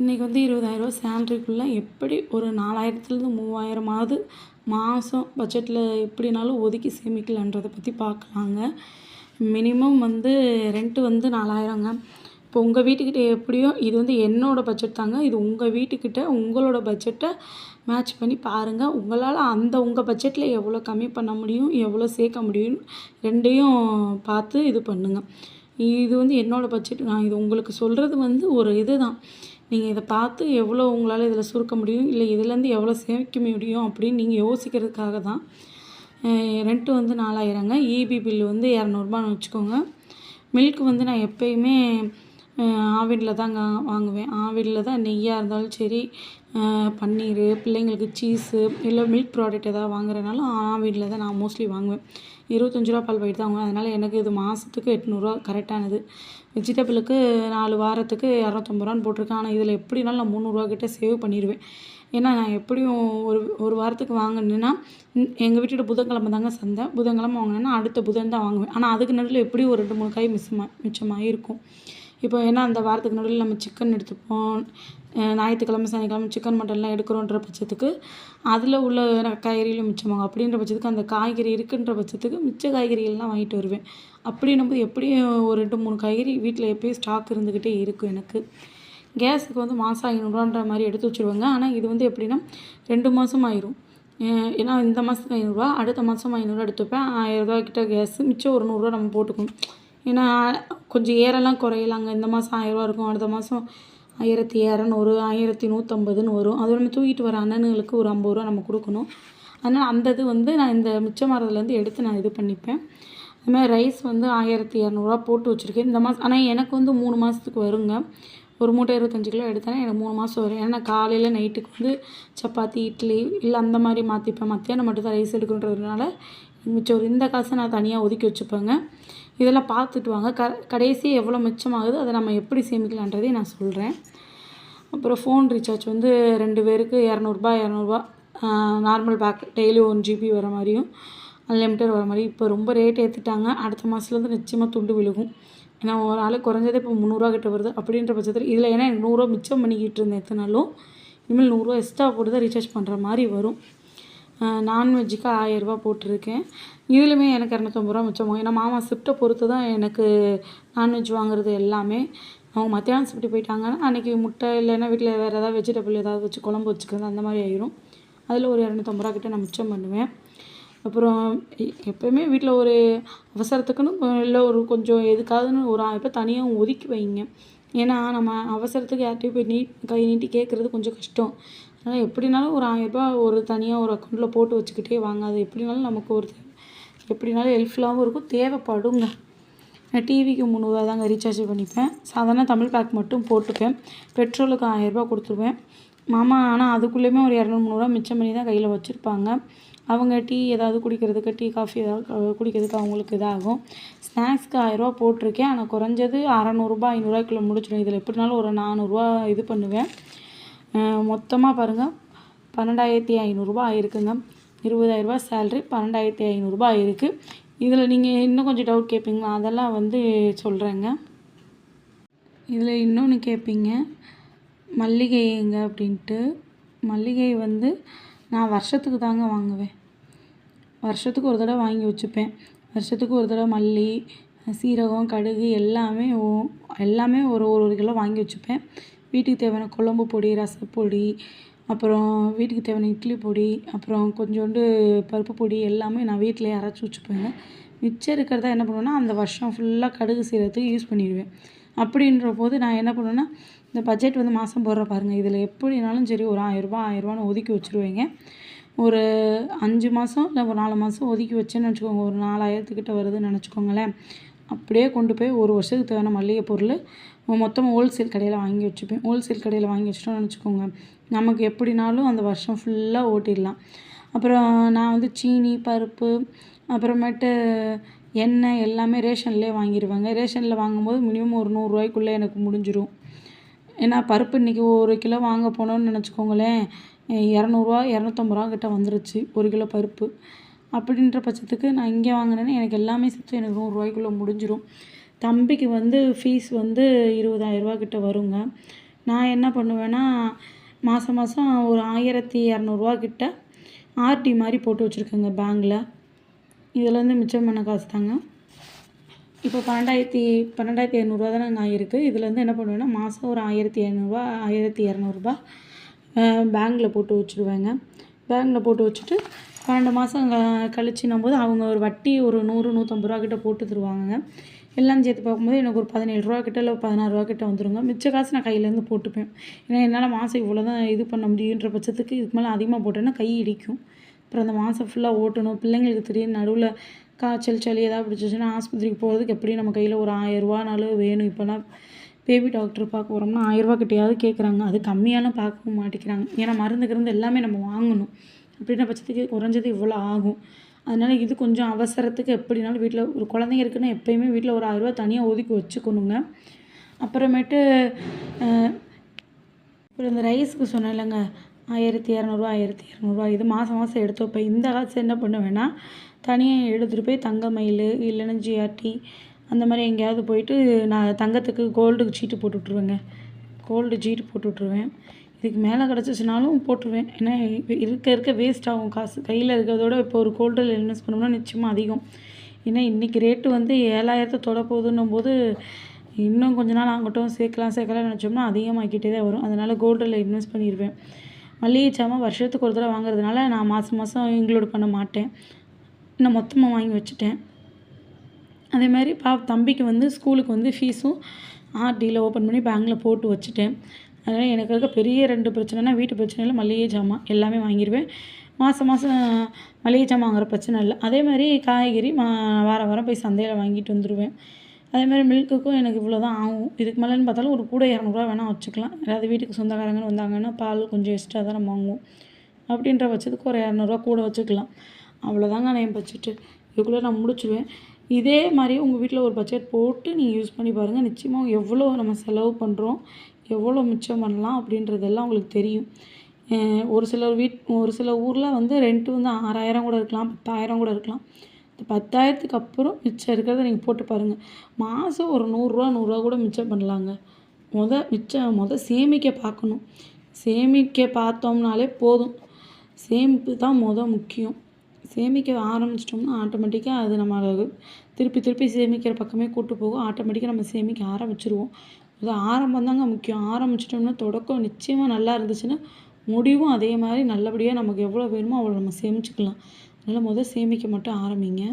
இன்றைக்கி வந்து இருபதாயிரரூவா சேலரிக்குள்ளே எப்படி ஒரு நாலாயிரத்துலேருந்து மூவாயிரமாவது மாதம் பட்ஜெட்டில் எப்படினாலும் ஒதுக்கி சேமிக்கலான்றதை பற்றி பார்க்கலாங்க. மினிமம் வந்து ரெண்ட்டு வந்து நாலாயிரங்க. இப்போ உங்கள் வீட்டுக்கிட்ட எப்படியோ இது வந்து என்னோடய பட்ஜெட் தாங்க. இது உங்கள் வீட்டுக்கிட்ட உங்களோட பட்ஜெட்டை மேட்ச் பண்ணி பாருங்கள் உங்களால் அந்த உங்கள் பட்ஜெட்டில் எவ்வளோ கம்மி பண்ண முடியும் எவ்வளோ சேர்க்க முடியும் ரெண்டையும் பார்த்து இது பண்ணுங்கள் இது வந்து என்னோடய பட்ஜெட். நான் இது உங்களுக்கு சொல்கிறது வந்து ஒரு இது தான். நீங்கள் இதை பார்த்து எவ்வளோ உங்களால் இதில் சுருக்க முடியும் இல்லை இதுலேருந்து எவ்வளோ சேமிக்க முடியும் அப்படின்னு நீங்கள் யோசிக்கிறதுக்காக தான் ரெண்ட்டு வந்து நாலாயிரங்க. இபி பில் வந்து இரநூறுபான்னு வச்சுக்கோங்க. மில்க் வந்து நான் எப்பயுமே ஆவினில் தாங்க வாங்குவேன். ஆவினில் தான் நெய்யாக இருந்தாலும் சரி பன்னீர் பிள்ளைங்களுக்கு சீஸு இல்லை மில்க் ப்ராடக்ட் எதாவது வாங்குறதுனாலும் ஆவினில் தான் நான் மோஸ்ட்லி வாங்குவேன். இருபத்தஞ்சி ரூபா பால் பாக்கெட் தான் வாங்குவேன். அதனால் எனக்கு இது மாதத்துக்கு எட்நூறுரூவா கரெக்டானது வெஜிடபிளுக்கு நாலு வாரத்துக்கு இரநூத்தம்பது ரூபான்னு போட்டிருக்கேன். ஆனால் இதில் எப்படினாலும் நான் முந்நூறுரூவா கிட்டே சேவ் பண்ணிடுவேன். ஏன்னா நான் எப்படியும் ஒரு ஒரு வாரத்துக்கு வாங்கினேன்னா எங்கள் வீட்டோட புதன்கிழமை தாங்க சந்தை. புதன்கிழமை வாங்கினேன்னா அடுத்த புதன் தான் வாங்குவேன். ஆனால் அதுக்கு நடுவில் எப்படியும் ஒரு ரெண்டு மூணு காய் மிச்சமாக மிச்சமாக இருக்கும் இப்போ ஏன்னா அந்த வாரத்துக்கு நடுவில் நம்ம சிக்கன் எடுத்துப்போம். ஞாயிற்றுக்கிழமை சனிக்கிழமை சிக்கன் மட்டன்லாம் எடுக்கிறோன்ற பட்சத்துக்கு அதில் உள்ள காய்கறிகளும் மிச்சமாகும். அப்படின்ற பட்சத்துக்கு அந்த காய்கறி இருக்குன்ற பட்சத்துக்கு மிச்ச காய்கறிகள்லாம் வாங்கிட்டு வருவேன். அப்படின்னும்போது எப்படியும் ஒரு ரெண்டு மூணு காய்கறி வீட்டில் எப்பயும் ஸ்டாக் இருந்துக்கிட்டே இருக்கும் எனக்கு. கேஸுக்கு வந்து மாதம் ஐநூறுரூவான்ற மாதிரி எடுத்து வச்சுருவாங்க. ஆனால் இது வந்து எப்படின்னா ரெண்டு மாதம் ஆயிரும். ஏன்னா இந்த மாதம் ஐநூறுரூவா அடுத்த மாதம் ஐநூறுரூவா எடுத்து வைப்பேன். ஆயிரரூவா கிட்ட கேஸு மிச்சம் ஒரு நூறுரூவா நம்ம போட்டுக்கணும். ஏன்னா கொஞ்சம் ஏறெல்லாம் குறையலாங்க. இந்த மாதம் ஆயிரரூவா இருக்கும் அடுத்த மாதம் ஆயிரத்தி இரநூறு ஆயிரத்தி நூற்றம்பதுன்னு வரும். அது நம்ம தூக்கிட்டு வர அண்ணனுங்களுக்கு ஒரு ஐம்பது ரூபா நம்ம கொடுக்கணும். அதனால் அந்த இது வந்து நான் இந்த மிச்சமாரதுலேருந்து எடுத்து நான் இது பண்ணிப்பேன். அதுமாதிரி ரைஸ் வந்து ஆயிரத்தி இரநூறுவா போட்டு வச்சுருக்கேன். இந்த மாதம் ஆனால் எனக்கு வந்து மூணு மாதத்துக்கு வருங்க. ஒரு மூட்டை இருபத்தஞ்சி கிலோ எடுத்தேன்னா எனக்கு மூணு மாதம் வரும். ஏன்னா காலையில் நைட்டுக்கு வந்து சப்பாத்தி இட்லி இல்லை அந்த மாதிரி மாற்றிப்பேன் மத்தியானம் மட்டும் தான் ரைஸ் எடுக்கணுன்றதுனால மிச்சம் ஒரு இந்த காசை நான் தனியாக ஒதுக்கி வச்சுப்பேங்க. இதெல்லாம் பார்த்துட்டு வாங்க. க கடைசி எவ்வளோ மிச்சமாகுது அதை நம்ம எப்படி சேமிக்கலான்றதையும் நான் சொல்கிறேன் அப்புறம் ஃபோன் ரீசார்ஜ் வந்து ரெண்டு பேருக்கு இரநூறுபா இரநூறுபா normal pack daily one GB வர மாதிரியும். அன்லிமிட்டட் வர மாதிரி. இப்போ ரொம்ப ரேட் ஏற்றிட்டாங்க அடுத்த மாதத்துலேருந்து நிச்சயமாக துண்டு விழுகும். ஏன்னா ஒரு ஆள் குறைஞ்சதே இப்போ முந்நூறுரூவா கிட்ட வருது. அப்படின்ற பட்சத்தில் இதில் ஏன்னா எனக்கு நூறுரூவா மிச்சம் பண்ணிக்கிட்டு இருந்தேன் எத்தனாலும் இனிமேல் நூறுரூவா எக்ஸ்ட்ரா போட்டு தான் ரீசார்ஜ் பண்ணுற மாதிரி வரும். நான்வெஜ்ஜுக்கு ஆயரூபா போட்டிருக்கேன். இதுலேயுமே எனக்கு இரநூத்தம்பது ரூபா மிச்சமாகும் ஏன்னா மாமா ஷிஃப்ட்டை பொறுத்து தான் எனக்கு நான்வெஜ் வாங்குறது எல்லாமே. அவங்க மத்தியானம் ஷிஃப்ட்டு போயிட்டாங்கன்னா அன்றைக்கி முட்டை இல்லைன்னா வீட்டில் வேறு ஏதாவது வெஜிடபிள் ஏதாவது வச்சு குழம்பு வச்சுக்கிறது அந்த மாதிரி ஆயிரும். அதில் ஒரு இரநூத்தம்பது ரூபா கிட்டே நான் மிச்சம் பண்ணுவேன். அப்புறம் எப்போயுமே வீட்டில் ஒரு அவசரத்துக்குன்னு இல்லை ஒரு கொஞ்சம் எதுக்காதுன்னு ஒரு இப்போ தனியாக ஒதுக்கி வைங்க. ஏன்னா நம்ம அவசரத்துக்கு யார்கிட்டையும் போய் நீ கை நீட்டி கேட்குறது கொஞ்சம் கஷ்டம். அதனால் எப்படினாலும் ஒரு ஆயிரரூபா ஒரு தனியாக ஒரு அக்கௌண்ட்டில் போட்டு வச்சுக்கிட்டே வாங்க. அது எப்படினாலும் நமக்கு ஒரு எப்படினாலும் ஹெல்ப்ஃபுல்லாகவும் இருக்கும். தேவைப்படுங்க. நான் டிவிக்கு முந்நூறுவா தாங்க ரீசார்ஜ் பண்ணிப்பேன். சாதாரண தமிழ் பேக் மட்டும் போட்டுப்பேன். பெட்ரோலுக்கு ஆயிரரூபா கொடுத்துருவேன். மாமா ஆனால் அதுக்குள்ளேயுமே ஒரு இரநூறு முந்நூறுரூவா மிச்சம் பண்ணி தான் கையில் வச்சுருப்பாங்க. அவங்க டீ ஏதாவது குடிக்கிறதுக்கு டீ காஃபி ஏதாவது குடிக்கிறதுக்கு அவங்களுக்கு இதாகும். ஸ்நாக்ஸ்க்கு ஆயிரரூவா போட்டிருக்கேன். ஆனால் குறைஞ்சது அறநூறுபா ஐநூறுரூவாய்க்குள்ளே முடிச்சிடும் இதில் எப்படினாலும் ஒரு நானூறுரூவா இது பண்ணுவேன். மொத்தமாக பாருங்கள் பன்னெண்டாயிரத்தி ஐநூறுரூபா ஆயிருக்குங்க. இருபதாயிரரூபா சேல்ரி பன்னெண்டாயிரத்தி ஐநூறுரூபா ஆயிருக்கு இதில் நீங்கள் இன்னும் கொஞ்சம் டவுட் கேட்பீங்களா அதெல்லாம் வந்து சொல்கிறேங்க இதில் இன்னொன்று கேட்பீங்க மல்லிகை எங்க அப்படின்ட்டு. மல்லிகை வந்து நான் வருஷத்துக்கு தாங்க வாங்குவேன். வருஷத்துக்கு ஒரு தடவை வாங்கி வச்சுப்பேன். வருஷத்துக்கு ஒரு தடவை மல்லி சீரகம் கடுகு எல்லாமே எல்லாமே ஒரு ஒரு ஒரு கிலோ வாங்கி வச்சுப்பேன். வீட்டுக்கு தேவையான குழம்பு பொடி ரசப்பொடி அப்புறம் வீட்டுக்கு தேவையான இட்லி பொடி அப்புறம் கொஞ்சோண்டு பருப்பு பொடி எல்லாமே நான் வீட்டிலேயே அரைச்சி வச்சுப்பேங்க. மிச்சம் இருக்கிறதா என்ன பண்ணுவேன்னா அந்த வருஷம் ஃபுல்லாக கடுகு சீரகத்துக்கு யூஸ் பண்ணிடுவேன். அப்படின்ற போது நான் என்ன பண்ணுவேன்னா இந்த பட்ஜெட் வந்து மாதம் போடுற பாருங்கள் இதில் எப்படினாலும் சரி ஒரு ஆயிரரூபா ஆயிரரூபான்னு ஒதுக்கி வச்சுருவேங்க. ஒரு அஞ்சு மாதம் இல்லை ஒரு நாலு மாதம் ஒதுக்கி வச்சேன்னு வச்சுக்கோங்க. ஒரு நாலாயிரத்துக்கிட்ட வருதுன்னு நினச்சிக்கோங்களேன். அப்படியே கொண்டு போய் ஒரு வருஷத்துக்கு தேவையான மளிகை பொருள் மொத்தமாக ஹோல்சேல் கடையில் வாங்கி வச்சுப்பேன். ஹோல்சேல் கடையில் வாங்கி வச்சிட்டோம்னு வச்சுக்கோங்க நமக்கு எப்படினாலும் அந்த வருஷம் ஃபுல்லாக ஓட்டிடலாம். அப்புறம் நான் வந்து சீனி பருப்பு அப்புறமேட்டு எண்ணெய் எல்லாமே ரேஷன்லேயே வாங்கிடுவாங்க ரேஷனில் வாங்கும்போது மினிமம் ஒரு நூறுரூவாய்க்குள்ளே எனக்கு முடிஞ்சிடும் ஏன்னா பருப்பு இன்றைக்கி ஒரு கிலோ வாங்க போனோன்னு நினச்சிக்கோங்களேன். இரநூறுவா இரநூத்தம்பது ரூபா கிட்ட வந்துருச்சு ஒரு கிலோ பருப்பு. அப்படின்ற பட்சத்துக்கு நான் இங்கே வாங்கினேன்னா எனக்கு எல்லாமே சேர்த்து எனக்கு நூறுரூவாய்க்குள்ளே முடிஞ்சிடும் தம்பிக்கு வந்து ஃபீஸ் வந்து இருபதாயிரரூபா கிட்ட வருங்க. நான் என்ன பண்ணுவேன்னா மாதம் மாதம் ஒரு ஆயிரத்தி இரநூறுவா கிட்ட ஆர்டி மாதிரி போட்டு வச்சுருக்கேங்க பேங்கில் இதுலேருந்து மிச்சம் பண்ண காசு தாங்க. இப்போ பன்னெண்டாயிரத்தி பன்னெண்டாயிரத்தி இரநூறுவா தானே நான் இருக்குது இதுலேருந்து என்ன பண்ணுவேன்னா மாதம் ஒரு ஆயிரத்தி ஐநூறுரூவா ஆயிரத்தி இரநூறுபா பேங்கில் போட்டு வச்சுருவேங்க. பேங்கில் போட்டு வச்சுட்டு பன்னெண்டு மாதம் க போது அவங்க ஒரு வட்டி ஒரு நூறு நூற்றம்பது ரூபா கிட்ட போட்டு தருவாங்க எல்லாம் சேர்த்து பார்க்கும்போது எனக்கு ஒரு பதினேழு ரூபா கிட்ட இல்லை பதினாறு ரூபா கிட்ட வந்துருங்க. மிச்ச காசு நான் கையிலேருந்து போட்டுப்பேன். ஏன்னா என்னால் மாதம் இவ்வளோ தான் இது பண்ண முடியுன்ற பட்சத்துக்கு இதுக்கு மேலே அதிகமாக போட்டேன்னா கை இடிக்கும். அப்புறம் அந்த மாதம் ஃபுல்லாக ஓட்டணும். பிள்ளைங்களுக்கு திடீர்னு நடுவில் காய்ச்சல் சளி ஏதாவது பிடிச்சிச்சுன்னா ஆஸ்பத்திரிக்கு போகிறதுக்கு எப்படியும் நம்ம கையில் ஒரு ஆயிரம் ரூபானாலும் வேணும். இப்போலாம் பேபி டாக்டர் பார்க்க போகிறோம்னா ஆயிரரூபா கிட்டையாவது கேட்குறாங்க அது கம்மியாலாம் பார்க்கவும் மாட்டேங்கிறாங்க ஏன்னா மருந்து கிருந்து எல்லாமே நம்ம வாங்கணும். அப்படின்ற பட்சத்துக்கு குறைஞ்சது இவ்வளோ ஆகும். அதனால் இது கொஞ்சம் அவசரத்துக்கு எப்படினாலும் வீட்டில் ஒரு குழந்தைங்க இருக்குன்னா எப்போயுமே வீட்டில் ஒரு ஆயிரரூபா தனியாக ஒதுக்கி வச்சுக்கணுங்க. அப்புறமேட்டு இப்போ அப்புறம் இந்த ரைஸுக்கு சொன்னேன் இல்லைங்க ஆயிரத்தி இரநூறுவா ஆயிரத்தி இரநூறுவா. இது மாதம் மாதம் எடுத்து வைப்பேன் இந்த காசு என்ன பண்ணுவேன்னா தனியாக எடுத்துகிட்டு போய் தங்க மயில் இல்லைன்னா ஜிஆர்டி அந்த மாதிரி எங்கேயாவது போயிட்டு நான் தங்கத்துக்கு கோல்டுக்கு சீட்டு போட்டு விட்ருவேங்க கோல்டு சீட்டு போட்டு விட்ருவேன் இதுக்கு மேலே கிடச்சிச்சினாலும் போட்டுருவேன். ஏன்னா இருக்க இருக்க வேஸ்ட் ஆகும் காசு. கையில் இருக்கிறதோட இப்போ ஒரு கோல்டில் இன்வெஸ்ட் பண்ணோம்னா நிச்சயமாக அதிகம். ஏன்னா இன்றைக்கி ரேட்டு வந்து ஏழாயிரத்தை தொட போகுதுன்னும் போது இன்னும் கொஞ்ச நாள் ஆகட்டும் சேர்க்கலாம் சேர்க்கலாம் நினச்சோம்னா அதிகமாகிக்கிட்டே தான் வரும். அதனால் கோல்டில் இன்வெஸ்ட் பண்ணிடுவேன் மளிகை சாமான் வருஷத்துக்கு ஒரு தடவை வாங்குறதுனால நான் மாதம் மாதம் இன்க்ளூட் பண்ண மாட்டேன். நான் மொத்தமாக வாங்கி வச்சுட்டேன். அதே மாதிரி பா தம்பிக்கு வந்து ஸ்கூலுக்கு வந்து ஃபீஸும் ஆர்டியில் ஓப்பன் பண்ணி பேங்கில் போட்டு வச்சுட்டேன். அதனால் எனக்கு இருக்க பெரிய ரெண்டு பிரச்சனைனா வீட்டு பிரச்சனையில் மளிகை ஜாமான் எல்லாமே வாங்கிடுவேன் மாதம் மாதம் மளிகை ஜாமான் வாங்குற பிரச்சனை இல்லை. அதே மாதிரி காய்கறி மா வாரம் வாரம் போய் சந்தையில் வாங்கிட்டு வந்துடுவேன் அதே மாதிரி மில்க்குக்கும் எனக்கு இவ்வளோ தான் ஆகும். இதுக்கு மேலேன்னு பார்த்தாலும் ஒரு கூட இரநூறுவா வேணால் வச்சுக்கலாம். ஏதாவது வீட்டுக்கு சொந்தக்காரங்கன்னு வந்தாங்கன்னா பால் கொஞ்சம் எக்ஸ்ட்ரா தான் நம்ம வாங்குவோம். அப்படின்ற பட்சத்துக்கு ஒரு இரநூறுவா கூட வச்சுக்கலாம். அவ்வளோதாங்க நான் என் பட்ஜெட்டு. இதுக்குள்ளே நான் முடிச்சுடுவேன் இதே மாதிரி உங்கள் வீட்டில் ஒரு பட்ஜெட் போட்டு நீங்கள் யூஸ் பண்ணி பாருங்கள் நிச்சயமாக எவ்வளோ நம்ம செலவு பண்ணுறோம் எவ்வளோ மிச்சம் பண்ணலாம் அப்படின்றதெல்லாம் உங்களுக்கு தெரியும். ஒரு சில வீட் ஒரு சில ஊரில் வந்து ரெண்ட்டு வந்து ஆறாயிரம் கூட இருக்கலாம் பத்தாயிரம் கூட இருக்கலாம். இந்த பத்தாயிரத்துக்கு அப்புறம் மிச்சம் இருக்கிறத நீங்கள் போட்டு பாருங்கள் மாதம் ஒரு நூறுரூவா நூறுரூவா கூட மிச்சம் பண்ணலாங்க. முத மிச்சம் முத சேமிக்க பார்க்கணும் சேமிக்க பார்த்தோம்னாலே போதும். சேமிப்பு தான் முத முக்கியம். சேமிக்க ஆரம்பிச்சிட்டோம்னா ஆட்டோமேட்டிக்காக அது நம்ம திருப்பி திருப்பி சேமிக்கிற பக்கமே கூட்டு போகும். ஆட்டோமேட்டிக்காக நம்ம சேமிக்க ஆரம்பிச்சிருவோம். அது ஆரம்பம் தாங்க முக்கியம். ஆரம்பிச்சிட்டோம்னா தொடக்கம் நிச்சயமாக நல்லா இருந்துச்சுன்னா முடிவும் அதே மாதிரி நல்லபடியாக நமக்கு எவ்வளோ வேணுமோ அவ்வளோ நம்ம சேமிச்சுக்கலாம். அதனால் முதல் சேமிக்க மட்டும் ஆரம்பிங்க.